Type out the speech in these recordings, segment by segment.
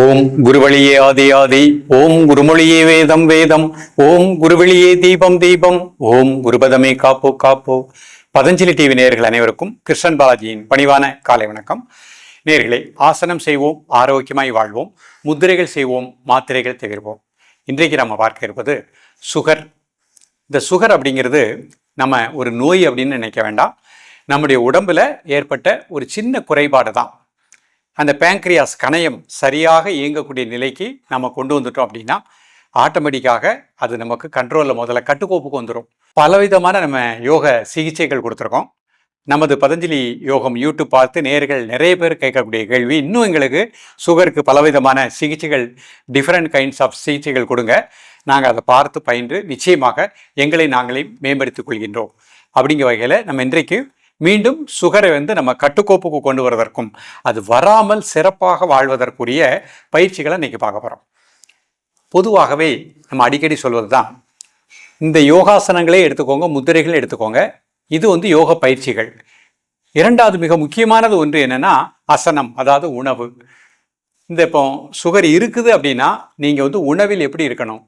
ஓம் குருவழியே ஆதி ஆதி ஓம் குருமொழியே வேதம் வேதம் ஓம் குருவழியே தீபம் தீபம் ஓம் குருபதமே காப்போ காப்போ. பதஞ்சலி டிவி நேர்கள் அனைவருக்கும் கிருஷ்ணன் பாலாஜியின் பணிவான காலை வணக்கம். நேர்களை ஆசனம் செய்வோம் ஆரோக்கியமாய் வாழ்வோம் முத்திரைகள் செய்வோம் மாத்திரைகள் தவிர்வோம் இன்றைக்கு நம்ம பார்க்க இருப்பது சுகர். இந்த சுகர் அப்படிங்கிறது நம்ம ஒரு நோய் அப்படின்னு நினைக்க வேண்டாம். நம்முடைய உடம்புல ஏற்பட்ட ஒரு சின்ன குறைபாடு தான் அந்த பேங்க்ரியாஸ் கணையம் சரியாக இயங்கக்கூடிய நிலைக்கு நம்ம கொண்டு வந்துட்டோம் அப்படின்னா ஆட்டோமேட்டிக்காக அது நமக்கு கண்ட்ரோலில் முதல்ல கட்டுக்கோப்புக்கு வந்துடும் பலவிதமான நம்ம யோக சிகிச்சைகள் கொடுத்துருக்கோம். நமது பதஞ்சலி யோகம் யூடியூப் பார்த்து நேர்கள் நிறைய பேர் கேட்கக்கூடிய கேள்வி இன்னும் எங்களுக்கு சுகருக்கு பலவிதமான சிகிச்சைகள் டிஃப்ரெண்ட் கைண்ட்ஸ் ஆஃப் சிகிச்சைகள் கொடுங்க. நாங்கள் அதை பார்த்து பயின்று நிச்சயமாக எங்களை நாங்களே மேம்படுத்திக் கொள்கின்றோம். அப்படிங்கிற வகையில் நம்ம இன்றைக்கு மீண்டும் சுகரை வந்து நம்ம கட்டுக்கோப்புக்கு கொண்டு வருவதற்கும் அது வராமல் சிறப்பாக வாழ்வதற்குரிய பயிற்சிகளை இன்னைக்கு பார்க்க போகிறோம் பொதுவாகவே நம்ம அடிக்கடி சொல்வது தான் இந்த யோகாசனங்களே எடுத்துக்கோங்க முதிரைகளே எடுத்துக்கோங்க இது வந்து யோக பயிற்சிகள். இரண்டாவது மிக முக்கியமானது ஒன்று என்னென்னா அசனம் அதாவது உணவு. இந்த இப்போ சுகர் இருக்குது அப்படின்னா நீங்கள் வந்து உணவில் எப்படி இருக்கணும்?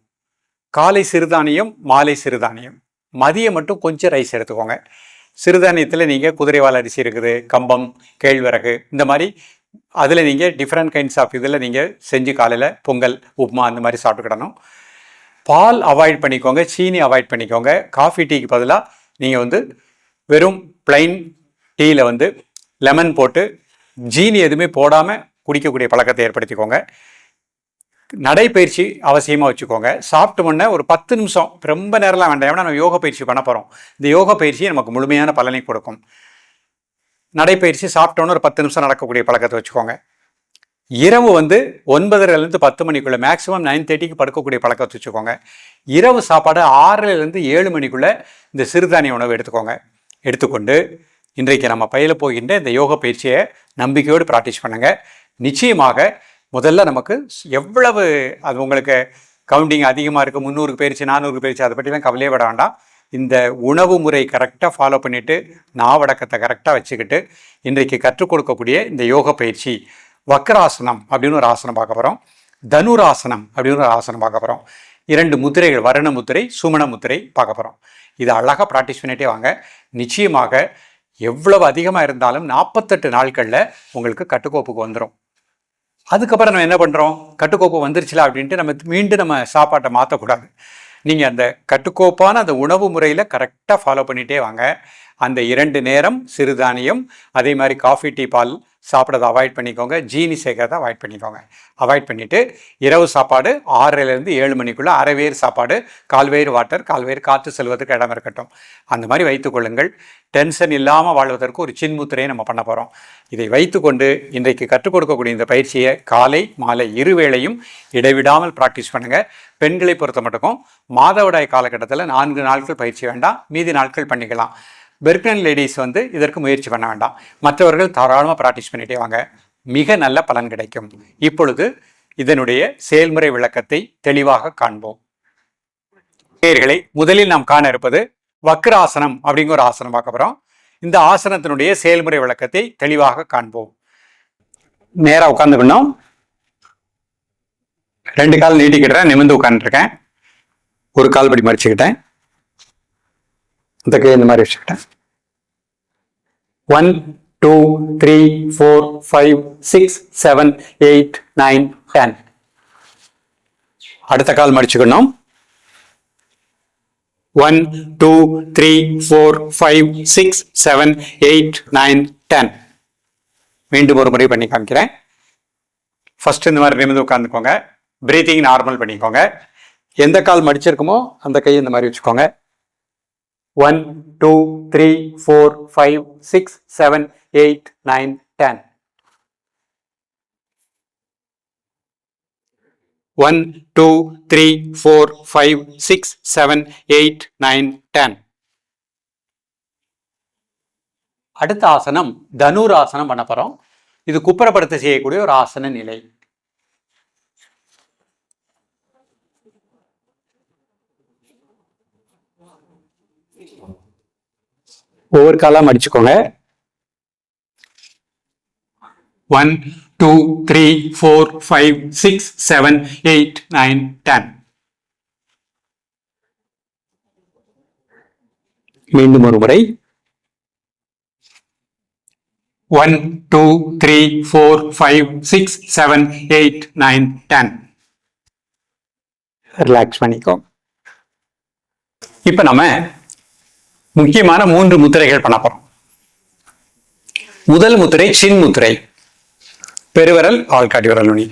காலை சிறுதானியம் மாலை சிறுதானியம். மதியம் மட்டும் கொஞ்சம் ரைஸ் எடுத்துக்கோங்க. சிறுதானியத்தில் நீங்கள் குதிரைவால் அரிசி இருக்குது கம்பம் கேழ்வரகு இந்த மாதிரி அதில் நீங்கள் டிஃப்ரெண்ட் கைண்ட்ஸ் ஆஃப் இதில் நீங்கள் செஞ்சு காலையில் பொங்கல் உப்புமா அந்த மாதிரி சாப்பிட்டுக்கிடணும் பால் அவாய்ட் பண்ணிக்கோங்க சீனி அவாய்ட் பண்ணிக்கோங்க. காஃபி டீக்கு பதிலாக நீங்கள் வந்து வெறும் பிளைன் டீயில் வந்து லெமன் போட்டு ஜீனி எதுவுமே போடாமல் குடிக்கக்கூடிய பழக்கத்தை ஏற்படுத்திக்கோங்க. நடைப்பயிற்சி அவசியமாக வச்சுக்கோங்க. சாப்பிட்ட முன்னே ஒரு பத்து நிமிஷம் ரொம்ப நேரம்லாம் வேண்டாம். ஏன்னா நம்ம யோக பயிற்சி பண்ண போகிறோம் இந்த யோக பயிற்சி நமக்கு முழுமையான பலனை கொடுக்கும். நடைப்பயிற்சி சாப்பிட்டோன்னு ஒரு பத்து நிமிஷம் நடக்கக்கூடிய பழக்கத்தை வச்சுக்கோங்க. இரவு வந்து ஒன்பதரைலேருந்து பத்து மணிக்குள்ளே மேக்ஸிமம் நைன் தேர்ட்டிக்கு படுக்கக்கூடிய பழக்கத்தை வச்சுக்கோங்க. இரவு சாப்பாடு ஆறுலேருந்து ஏழு மணிக்குள்ளே இந்த சிறுதானிய உணவு எடுத்துக்கோங்க. எடுத்துக்கொண்டு இன்றைக்கு நம்ம பயில போகின்ற இந்த யோக பயிற்சியை நம்பிக்கையோடு ப்ராக்டிஸ் பண்ணுங்கள் நிச்சயமாக முதல்ல நமக்கு எவ்வளவு அது உங்களுக்கு கவுண்டிங் அதிகமாக இருக்குது முந்நூறுக்கு போயிருச்சு நானூறுக்கு போயிருச்சு அதை பற்றிலாம் கவலையே விட வேண்டாம். இந்த உணவு முறை கரெக்டாக ஃபாலோ பண்ணிவிட்டு நாவடக்கத்தை கரெக்டாக வச்சுக்கிட்டு இன்றைக்கு கற்றுக் கொடுக்கக்கூடிய இந்த யோக பயிற்சி வக்ராசனம் அப்படின்னு ஒரு ஆசனம் பார்க்க போகிறோம் தனுராசனம் அப்படின்னு ஒரு ஆசனம் பார்க்க போகிறோம் இரண்டு முத்திரைகள் வருண முத்திரை சுமண முத்திரை பார்க்க போகிறோம் இதை அழகாக ப்ராக்டிஸ் பண்ணிகிட்டே வாங்க. நிச்சயமாக எவ்வளவு அதிகமாக இருந்தாலும் நாற்பத்தெட்டு நாட்களில் உங்களுக்கு கட்டுக்கோப்புக்கு வந்துடும் அதுக்கப்புறம் நம்ம என்ன பண்ணுறோம் கட்டுக்கோப்பு வந்துருச்சுல அப்படின்ட்டு நம்ம மீண்டும் நம்ம சாப்பாட்டை மாற்றக்கூடாது நீங்கள் அந்த கட்டுக்கோப்பான அந்த உணவு முறையில் கரெக்டாக ஃபாலோ பண்ணிகிட்டே வாங்க. அந்த இரண்டு நேரம் சிறுதானியம் அதே மாதிரி காஃபி டீ பால் சாப்பிட்றதை அவாய்ட் பண்ணிக்கோங்க. ஜீனி சேர்க்கறதை அவாய்ட் பண்ணிக்கோங்க. அவாய்ட் பண்ணிவிட்டு இரவு சாப்பாடு ஆறரைலேருந்து ஏழு மணிக்குள்ளே அரைவேறு சாப்பாடு கால்வேறு வாட்டர் கால்வேறு காற்று செல்வதற்கு இடம் இருக்கட்டும். அந்த மாதிரி வைத்துக்கொள்ளுங்கள் டென்ஷன் இல்லாமல் வாழ்வதற்கு ஒரு சின்முத்திரையை நம்ம பண்ண போகிறோம் இதை வைத்துக்கொண்டு இன்றைக்கு கற்றுக் கொடுக்கக்கூடிய இந்த பயிற்சியை காலை மாலை இருவேளையும் இடைவிடாமல் ப்ராக்டிஸ் பண்ணுங்கள் பெண்களை பொறுத்த மட்டுக்கும் மாதவிடாய் காலகட்டத்தில் நான்கு நாட்கள் பயிற்சி வேண்டாம். மீதி நாட்கள் பண்ணிக்கலாம். பெர்க்னன் லேடிஸ் வந்து இதற்கு முயற்சி பண்ண வேண்டாம். மற்றவர்கள் தாராளமாக ப்ராக்டிஸ் பண்ணிட்டே வாங்க. மிக நல்ல பலன் கிடைக்கும். இப்பொழுது இதனுடைய செயல்முறை விளக்கத்தை தெளிவாக காண்போம். பேர்களை முதலில் நாம் காண இருப்பது வக்ராசனம் அப்படிங்கிற ஒரு ஆசனம் பார்க்க போகிறோம் இந்த ஆசனத்தினுடைய செயல்முறை விளக்கத்தை தெளிவாக காண்போம். நேராக உட்காந்துக்கணும் ரெண்டு கால் நீட்டிக்கிட்டேன் நிமிர்ந்து உட்காந்துருக்கேன் ஒரு கால் படி மடிச்சுக்கிட்டேன். இந்த கை இந்த மாதிரி வச்சுக்கிட்டேன். One two three four five six seven eight nine ten அடுத்த கால் மடிச்சுக்கணும். One two three four five six seven eight nine ten மீண்டும் ஒரு முறை பண்ணி காமிக்கிறேன். ஃபர்ஸ்ட் இந்த மாதிரி நிமிந்து உட்காந்துக்கோங்க பிரீத்திங் நார்மல் பண்ணிக்கோங்க. எந்த கால் மடிச்சிருக்குமோ அந்த கை இந்த மாதிரி வச்சுக்கோங்க. One two three four five six seven eight nine ten one two three four five six seven eight nine ten அடுத்த ஆசனம் தனுராசனம் பண்ண போகிறோம் இது குப்புறப்படுத்த செய்யக்கூடிய ஒரு ஆசன நிலை. ஒவ்வொரு காலாக மடிச்சுக்கோங்க. One two three four five six seven eight nine ten மீண்டும் ஒரு முறை. One two three four five six seven eight nine ten relax பண்ணிக்கோ. இப்போ நம்ம முக்கியமான மூன்று முத்திரைகள் பண்ண போறோம். முதல் முத்திரை சின் முத்திரை. பெருவரல் ஆள்காட்டி விரல் நுனி.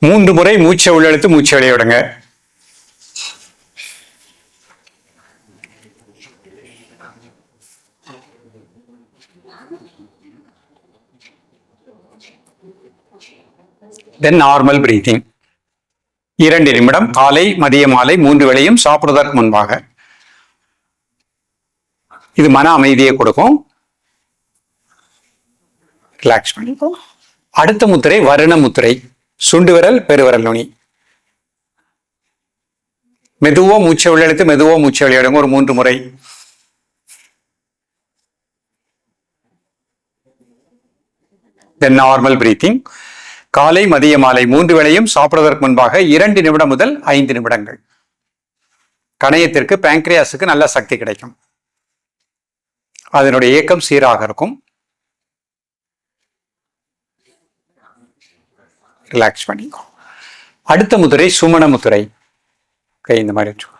மூன்று முறை மூச்சை உள்ளெழுத்து மூச்சை வெளியே விடுங்க. தென் நார்மல் பிரீத்திங் இரண்டு நிமிடம் காலை மதிய மாலை மூன்று வேளையும் சாப்பிடுவதற்கு முன்பாக இது மன அமைதியை கொடுக்கும். ரிலாக்ஸ் பண்ணிக்கும் அடுத்த முத்திரை வருண முத்திரை. சுண்டு விரல் பெருவிரல் நுனி. மெதுவா மூச்சை உள்ளெடுத்து மெதுவா மூச்சை வெளியிடுங்க. ஒரு மூன்று முறை. தென் நார்மல் பிரீத்திங் காலை மதிய மாலை மூன்று வேளையும் சாப்பிடுவதற்கு முன்பாக இரண்டு நிமிடம் முதல் ஐந்து நிமிடங்கள். கணையத்திற்கு பேங்க்ரியாஸுக்கு நல்ல சக்தி கிடைக்கும். அதனுடைய இயக்கம் சீராக இருக்கும். ரிலாக்ஸ் பண்ணிக்கோ. அடுத்த முதுரை சுமண முதுரை. கை இந்த மாதிரி வச்சுக்கோ.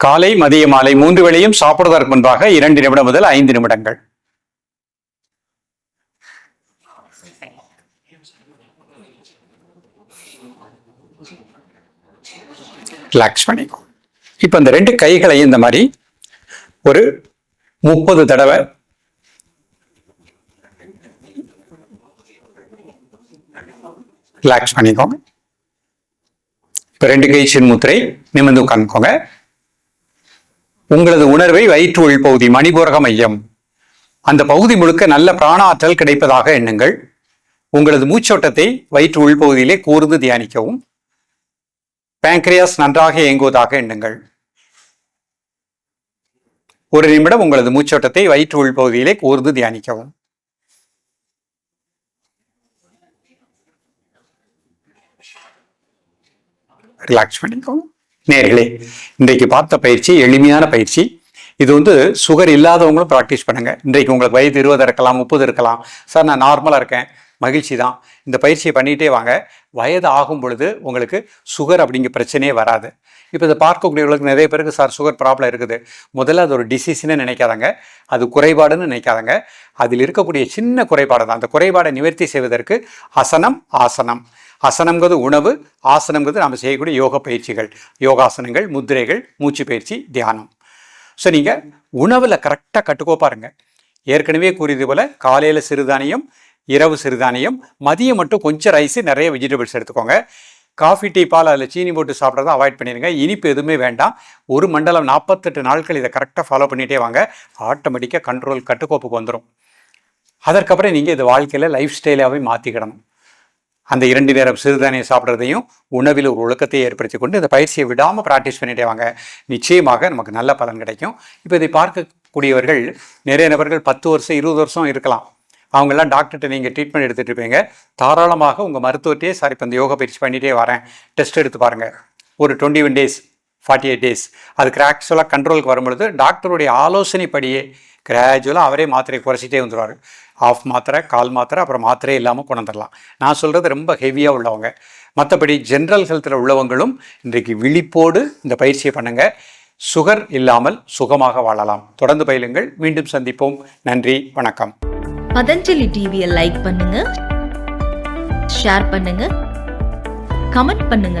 காலை மதிய மாலை மூன்று வேளையும் சாப்பிடுவதற்கு முன்பாக இரண்டு நிமிடம் முதல் ஐந்து நிமிடங்கள். ரிலாக்ஸ் பண்ணிக்கும் இப்போ இந்த ரெண்டு கைகளையும் இந்த மாதிரி ஒரு முப்பது தடவை ரிலாக்ஸ் பண்ணிக்கோங்க இப்போ ரெண்டு கை சின்முத்திரை நிமிர்ந்து உட்காந்துக்கோங்க உங்களது உணர்வை வயிற்று உள்பகுதி மணிபூரக மையம். அந்த பகுதி முழுக்க நல்ல பிராணாற்றல் கிடைப்பதாக எண்ணுங்கள். உங்களது மூச்சோட்டத்தை வயிற்று உள்பகுதியிலே கூர்ந்து தியானிக்கவும். பேங்க்ரியாஸ் நன்றாக இயங்குவதாக எண்ணுங்கள். ஒரு நிமிடம் உங்களது மூச்சோட்டத்தை வயிற்று உள்பகுதியிலே கூர்ந்து தியானிக்கவும். ரிலாக்ஸ் பண்ணிக்கோங்க. நேர்களே இன்றைக்கு பார்த்த பயிற்சி எளிமையான பயிற்சி. இது வந்து சுகர் இல்லாதவங்களும் ப்ராக்டிஸ் பண்ணுங்கள் இன்றைக்கு உங்களுக்கு வயது இருபது இருக்கலாம் முப்பது இருக்கலாம். சார் நான் நார்மலாக இருக்கேன். மகிழ்ச்சி தான். இந்த பயிற்சியை பண்ணிகிட்டே வாங்க. வயது ஆகும் பொழுது உங்களுக்கு சுகர் அப்படிங்கிற பிரச்சனையே வராது. இப்போ இதை பார்க்கக்கூடியவர்களுக்கு நிறைய பேருக்கு சார் சுகர் ப்ராப்ளம் இருக்குது. முதல்ல அது ஒரு டிசீஸ்னே நினைக்காதங்க. அது குறைபாடுன்னு நினைக்காதங்க. அதில் இருக்கக்கூடிய சின்ன குறைபாடு தான். அந்த குறைபாடை நிவர்த்தி செய்வதற்கு அசனம் ஆசனம். அசனம்ங்கிறது உணவு ஆசனம்ங்கிறது நம்ம செய்யக்கூடிய யோக பயிற்சிகள் யோகாசனங்கள் முத்திரைகள் மூச்சு பயிற்சி தியானம். ஸோ நீங்கள் உணவில் கரெக்டாக கட்டுக்கோப்பாருங்க ஏற்கனவே கூறியது போல் காலையில் சிறுதானியம் இரவு சிறுதானியம் மதியம் மட்டும் கொஞ்சம் ரைஸு நிறைய வெஜிடபிள்ஸ் எடுத்துக்கோங்க. காஃபி டீ பால் அதில் சீனி போட்டு சாப்பிட்றத அவாய்ட் பண்ணிடுங்க. இனிப்பு எதுவுமே வேண்டாம். ஒரு மண்டலம் நாற்பத்தெட்டு நாட்கள் இதை கரெக்டாக ஃபாலோ பண்ணிகிட்டே வாங்க. ஆட்டோமேட்டிக்காக கண்ட்ரோல் கட்டுக்கோப்புக்கு வந்துடும் அதற்கப்புறம் நீங்கள் இது வாழ்க்கையில் லைஃப் ஸ்டைலாகவே மாற்றிக்கிடணும் அந்த இரண்டு நேரம் சிறுதானியம் சாப்பிட்றதையும் உணவில் ஒரு ஒழுக்கத்தை ஏற்படுத்தி கொண்டு இந்த பயிற்சியை விடாமல் ப்ராக்டிஸ் பண்ணிட்டே வாங்க. நிச்சயமாக நமக்கு நல்ல பலன் கிடைக்கும். இப்போ இதை பார்க்கக்கூடியவர்கள் நிறைய நபர்கள் பத்து வருஷம் இருபது வருஷம் இருக்கலாம். அவங்கெல்லாம் டாக்டர்கிட்ட நீங்கள் ட்ரீட்மெண்ட் எடுத்துகிட்டு இருப்பீங்க. தாராளமாக உங்கள் மருத்துவத்தையே சார் இப்போ இந்த யோகா பயிற்சி பண்ணிகிட்டே வரேன். டெஸ்ட் எடுத்து பாருங்கள் ஒரு twenty one days forty eight days அதுக்கு ஆக்சுவலாக கண்ட்ரோலுக்கு வரும்பொழுது டாக்டருடைய ஆலோசனைப்படியே கிராஜுவலாக அவரே மாத்திரையை குறைச்சிட்டே வந்துடுவார் ஆஃப் மாத்திரை கால் மாத்திரை அப்புறம் மாத்திரை இல்லாமல் கொண்டு வந்துடலாம் நான் சொல்கிறது ரொம்ப ஹெவியாக உள்ளவங்க. மற்றபடி ஜென்ரல் ஹெல்த்தில் உள்ளவங்களும் இன்றைக்கு விழிப்போடு இந்த பயிற்சியை பண்ணுங்கள் சுகர் இல்லாமல் சுகமாக வாழலாம். தொடர்ந்து பயிலுங்கள். மீண்டும் சந்திப்போம். நன்றி. வணக்கம். பதஞ்சலி டிவியை லைக் பண்ணுங்க. ஷேர் பண்ணுங்க. கமெண்ட் பண்ணுங்க.